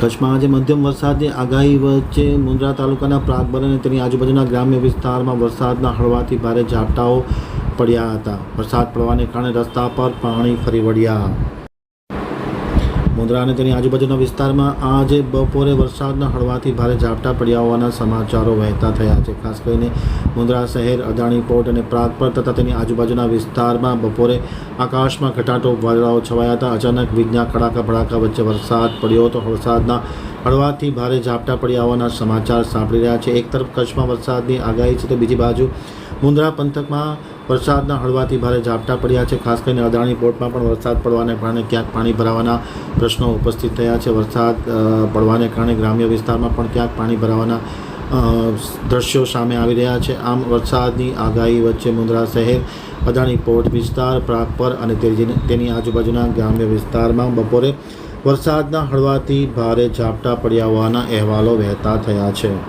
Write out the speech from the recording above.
કચ્છમાં આજે મધ્યમ વરસાદની આગાહી વચ્ચે મુન્દ્રા તાલુકાના પ્રાગબર અને તેની આજુબાજુના ગ્રામ્ય વિસ્તારમાં વરસાદના હળવાથી ભારે ઝાપટાઓ પડ્યા હતા. વરસાદ પડવાને કારણે રસ્તા પર પાણી ફરી વળ્યા. મુન્દ્રા અને તેની આજુબાજુના વિસ્તારમાં આજે બપોરે વરસાદના હળવાથી ભારે ઝાપટા પડ્યા હોવાના સમાચારો વહેતા થયા છે. ખાસ કરીને મુંદ્રા શહેર, અદાણી પોર્ટ અને પ્રાગપર તથા તેની આજુબાજુના વિસ્તારમાં બપોરે આકાશમાં ઘટાટો વાદળાઓ છવાયા હતા. અચાનક વીજના કડાકા ભડાકા વચ્ચે વરસાદ પડ્યો હતો. વરસાદના હળવાથી ભારે ઝાપટા પડ્યા હોવાના સમાચાર સાંભળી રહ્યા છે. એક તરફ કચ્છમાં વરસાદની આગાહી છે તો બીજી બાજુ મુંદ્રા પંથકમાં વરસાદના હળવાથી ભારે ઝાપટા પડ્યા છે. ખાસ કરીને અદાણી પોર્ટમાં પણ વરસાદ પડવાને કારણે ક્યાંક પાણી ભરાવાના પ્રશ્નો ઉપસ્થિત થયા છે. વરસાદ પડવાને કારણે ગ્રામ્ય વિસ્તારમાં પણ ક્યાંક પાણી ભરાવાના દ્રશ્યો સામે આવી રહ્યા છે. આમ વરસાદની આગાહી વચ્ચે મુંદ્રા શહેર, અદાણી પોર્ટ વિસ્તાર પ્રાગપર અને તેની આજુબાજુના ગ્રામ્ય વિસ્તારમાં બપોરે વરસાદના હળવાથી ભારે ઝાપટા પડ્યા હોવાના અહેવાલો વહેતા થયા છે.